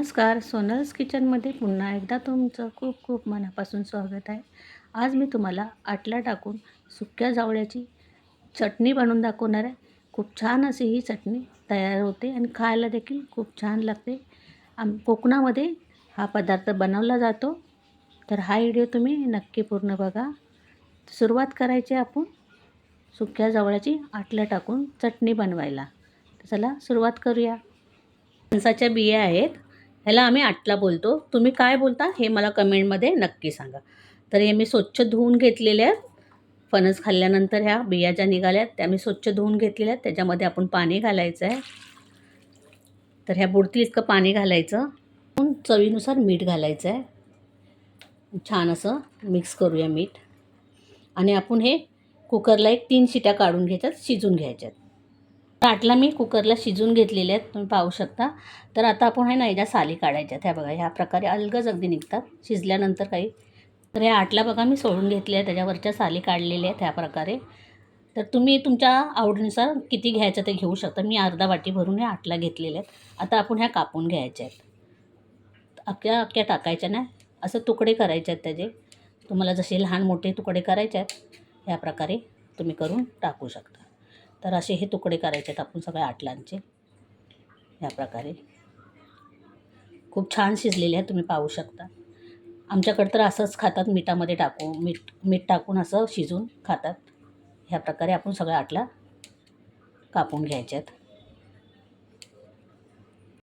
नमस्कार सोनल्स किचनमध्ये पुन्हा एकदा तुमचं खूप खूप मनापासून स्वागत आहे. आज मी तुम्हाला आटला टाकून सुक्या जावळ्याची चटणी बनवून दाखवणार आहे. खूप छान अशी ही चटणी तयार होते आणि खायला देखील खूप छान लागते. आम कोकणामध्ये हा पदार्थ बनवला जातो. तर हा व्हिडिओ तुम्ही नक्की पूर्ण बघा. सुरुवात करायची आपण सुक्या जावळ्याची आटलं टाकून चटणी बनवायला. चला सुरुवात करूया. फणसाच्या बिया आहेत. ह्याला आम्ही आटला बोलतो. तुम्ही काय बोलता हे मला कमेंटमध्ये नक्की सांगा. तर हे मी स्वच्छ धुवून घेतलेले आहेत फणस खाल्ल्यानंतर ह्या बिया ज्या निघाल्या आहेत त्या मी स्वच्छ धुवून घेतलेल्या. आहेत त्याच्यामध्ये आपण पाणी घालायचं आहे. तर ह्या बुडती इतकं पाणी घालायचं. चवीनुसार मीठ घालायचं आहे. छान असं मिक्स करूया मीठ. आणि आपण हे कुकरला एक तीन शिट्या काढून घ्यायच्यात शिजून घ्यायच्यात. ताटला मी कुकरला शिजून घेतलेले आहेत तुम्ही पाहू शकता. तर आता आपण आहे ना याच्या साली काढायच्या ह्या बघा ह्या प्रकारे अलगज अगदी निघतात. शिजल्यानंतर काही. तर ह्या आटला बघा मी सोडून घेतले आहे त्याच्यावरच्या साली काढलेल्या आहेत ह्या प्रकारे. तर तुम्ही तुमच्या आवडीनुसार किती घ्यायचं ते घेऊ शकता. मी अर्धा वाटी भरून ह्या आटला घेतलेल्या आहेत. आता आपण ह्या कापून घ्यायच्या आहेत. अख्ख्या अख्ख्या टाकायच्या नाही. असं तुकडे करायचे आहेत त्याचे. तुम्हाला जसे लहान मोठे तुकडे करायचे आहेत ह्या प्रकारे तुम्ही करून टाकू शकता. तर असे हे तुकडे करायचे आहेत आपण सगळ्या आटलांचे. ह्या प्रकारे. खूप छान शिजलेले आहेत तुम्ही पाहू शकता. आमच्याकडं तर असंच खातात मिठामध्ये टाकून मीठ मीठ टाकून असं शिजून खातात. ह्या प्रकारे आपण सगळ्या आटला कापून घ्यायच्या आहेत.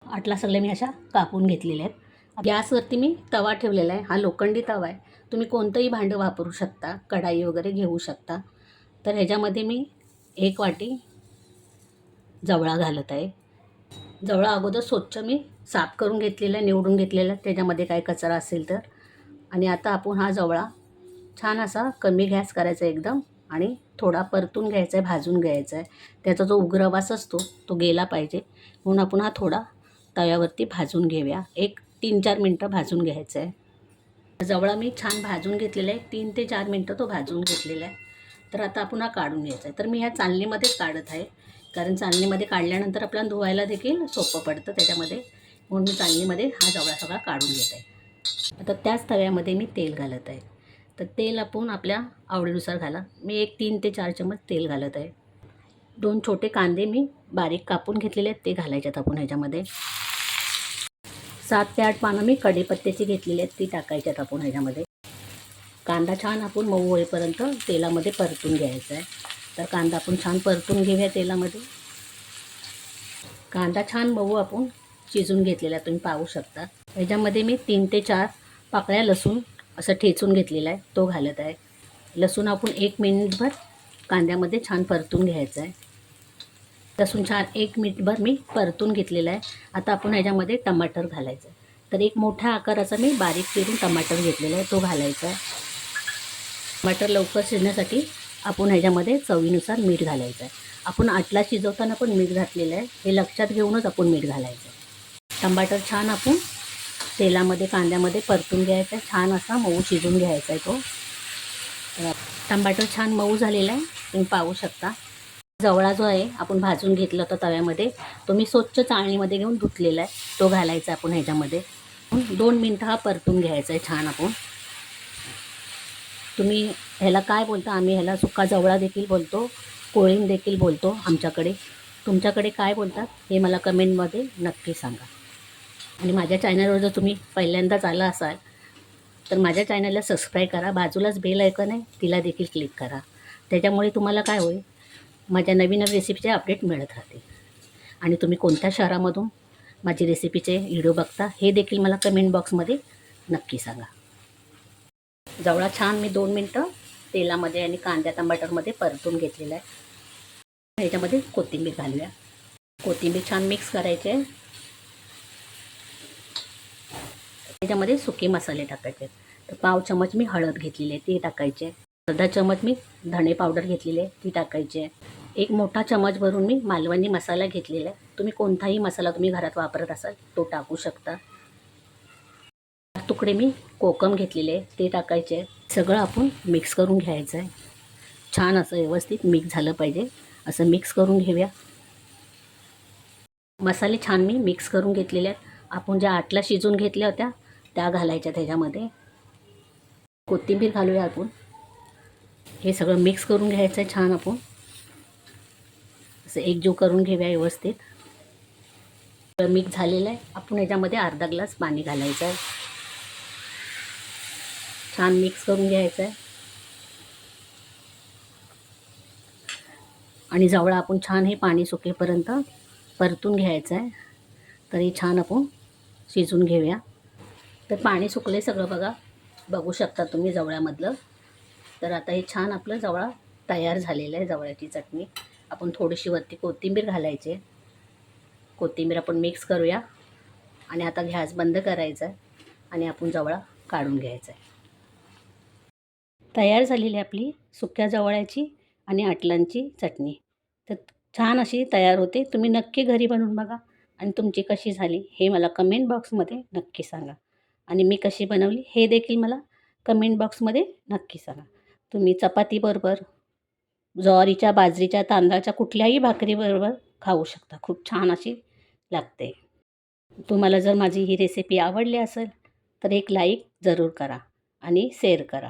आटला सगळे मी अशा कापून घेतलेल्या आहेत. गॅसवरती मी तवा ठेवलेला आहे. हा लोखंडी तवा आहे. तुम्ही कोणतंही भांडं वापरू शकता कढाई वगैरे घेऊ शकता. तर ह्याच्यामध्ये मी एक वाटी जवळा घालत आहे. जवळा अगोदर स्वच्छ मी साफ करून घेतलेला आहे निवडून घेतलेला आहे. त्याच्यामध्ये काय कचरा असेल तर. आणि आता आपण हा जवळा छान असा कमी गॅस करायचा एकदम. आणि थोडा परतून घ्यायचा आहे भाजून घ्यायचा आहे. त्याचा जो उग्रवास असतो तो गेला पाहिजे. म्हणून आपण हा थोडा तव्यावरती भाजून घेऊया. एक तीन चार मिनटं भाजून घ्यायचं आहे. जवळा मी छान भाजून घेतलेला आहे. तीन ते चार मिनटं तो भाजून घेतलेला आहे. तर आता पुन्हा काढून घ्यायचं आहे. तर मी ह्या चालणीमध्येच काढत आहे. कारण चालणीमध्ये काढल्यानंतर आपल्याला धुवायला देखील सोपं पडतं त्याच्यामध्ये. म्हणून मी चालणीमध्ये हा जवळा सगळा काढून घेत आहे. आता त्याच तव्यामध्ये मी तेल घालत आहे. तर तेल आपण आपल्या आवडीनुसार घाला. मी एक तीन ते चार चमच तेल घालत आहे. दोन छोटे कांदे मी बारीक कापून घेतलेले आहेत. ते घालायच्यात आपण ह्याच्यामध्ये. सात ते आठ पानं मी कढीपत्त्याची घेतलेली आहेत. ती टाकायच्यात आपण ह्याच्यामध्ये. कांदा छान आपण मऊ होईपर्यंत तेलामध्ये परतून घ्यायचा आहे. तर कांदा आपण छान परतून घेऊया तेलामध्ये. कांदा छान मऊ आपण शिजून घेतलेला तुम्ही पाहू शकता. ह्याच्यामध्ये मी तीन ते चार पाकळ्या लसूण असं ठेचून घेतलेला आहे तो घालत आहे. लसूण आपण एक मिनिटभर कांद्यामध्ये छान परतून घ्यायचं आहे. लसूण छान एक मिनिटभर मी परतून घेतलेला आहे. आता आपण ह्याच्यामध्ये टमाटर घालायचं आहे. तर एक मोठ्या आकाराचा मी बारीक चिरून टमाटर घेतलेला आहे तो घालायचा आहे. मटर लवकर शिजण्यासाठी आपण ह्याच्यामध्ये चवीनुसार मीठ घालायचं आहे. आपण आटला शिजवताना पण मीठ घातलेलं आहे. हे लक्षात घेऊनच आपण मीठ घालायचं आहे. टमाटर छान आपण तेलामध्ये कांद्यामध्ये परतून घ्यायचा आहे. छान असा मऊ शिजून घ्यायचा आहे तो. टमाटर छान मऊ झालेला आहे. तुम्ही पाहू शकता. जवळा जो आहे आपण भाजून घेतला होता तव्यामध्ये. तो मी स्वच्छ चाळणीमध्ये घेऊन धुतलेला आहे. तो घालायचा आपण ह्याच्यामध्ये. दोन मिनटं हा परतून घ्यायचा आहे छान आपण. तुम्ही ह्याला काय बोलता? आम्ही ह्याला सुका जवळा देखील बोलतो कोळीम देखील बोलतो आमच्याकडे. तुमच्याकडे काय बोलतात हे मला कमेंटमध्ये नक्की सांगा. आणि माझ्या चॅनलवर जर तुम्ही पहिल्यांदाच आला असाल तर माझ्या चॅनलला सबस्क्राईब करा. बाजूलाच बेल ऐकन आहे तिला देखील क्लिक करा. त्याच्यामुळे तुम्हाला काय होईल? माझ्या नवीन नवीन रेसिपीचे अपडेट मिळत राहते आणि तुम्ही कोणत्या शहरामधून माझी रेसिपीचे व्हिडिओ बघता हे देखील मला कमेंट बॉक्समध्ये नक्की सांगा. जवळा छान मी दोन मिनटं तेलामध्ये आणि कांद्या टमाटरमध्ये परतून घेतलेला आहे. ह्याच्यामध्ये कोथिंबीर घालूया. कोथिंबीर छान मिक्स करायचे आहे. त्याच्यामध्ये सुके मसाले टाकायचे तर पाव चमच मी हळद घेतलेली आहे ती टाकायची आहे. अर्धा चमच मी धणे पावडर घेतलेली आहे ती टाकायची आहे. एक मोठा चमच भरून मी मालवणी मसाला घेतलेला आहे. तुम्ही कोणताही मसाला तुम्ही घरात वापरत असाल तो टाकू शकता. तुकडे मी कोकम घेतलेले ते टाकायचे सगळं आपण मिक्स करून घ्यायचं आहे. छान असं व्यवस्थित मिक्स झालं पाहिजे. असं मिक्स करून घेऊया. मसाले छान मी मिक्स करून घेतलेले आहेत. आपण ज्या आटला शिजून घेतल्या होत्या त्या घालायच्या त्याच्यामध्ये कोथिंबीर घालूया आपण. हे सगळं मिक्स करून घ्यायचं आहे छान आपण. असं एकजीव करून घेऊया व्यवस्थित. मिक्स झालेलं आहे. आपण याच्यामध्ये अर्धा ग्लास पाणी घालायचं आहे. छान मिक्स करून घ्यायचं आहे आणि जवळ आपण छान हे पाणी सुकेपर्यंत परतून घ्यायचं आहे तरी छान आपण शिजून घेऊया. तर पाणी सुकले सगळं बघा. बघू शकता तुम्ही जवळ्यामधलं. तर आता हे छान आपलं जवळा तयार झालेलं आहे जवळ्याची चटणी. आपण थोडीशी वरती कोथिंबीर घालायची. आहे कोथिंबीर आपण मिक्स करूया. आणि आता गॅस बंद करायचा आहे आणि आपण जवळा काढून घ्यायचा आहे तयार झालेली आपली सुक्या जवळ्याची आणि आटलांची चटणी. तर छान अशी तयार होते. तुम्ही नक्की घरी बनवून बघा आणि तुमची कशी झाली हे मला कमेंट बॉक्समध्ये नक्की सांगा. आणि मी कशी बनवली हे देखील मला कमेंट बॉक्समध्ये नक्की सांगा. तुम्ही चपातीबरोबर ज्वारीच्या बाजरीच्या तांदळाच्या कुठल्याही भाकरीबरोबर खाऊ शकता. खूप छान अशी लागते. तुम्हाला जर माझी ही रेसिपी आवडली असेल तर एक लाईक जरूर करा आणि शेअर करा.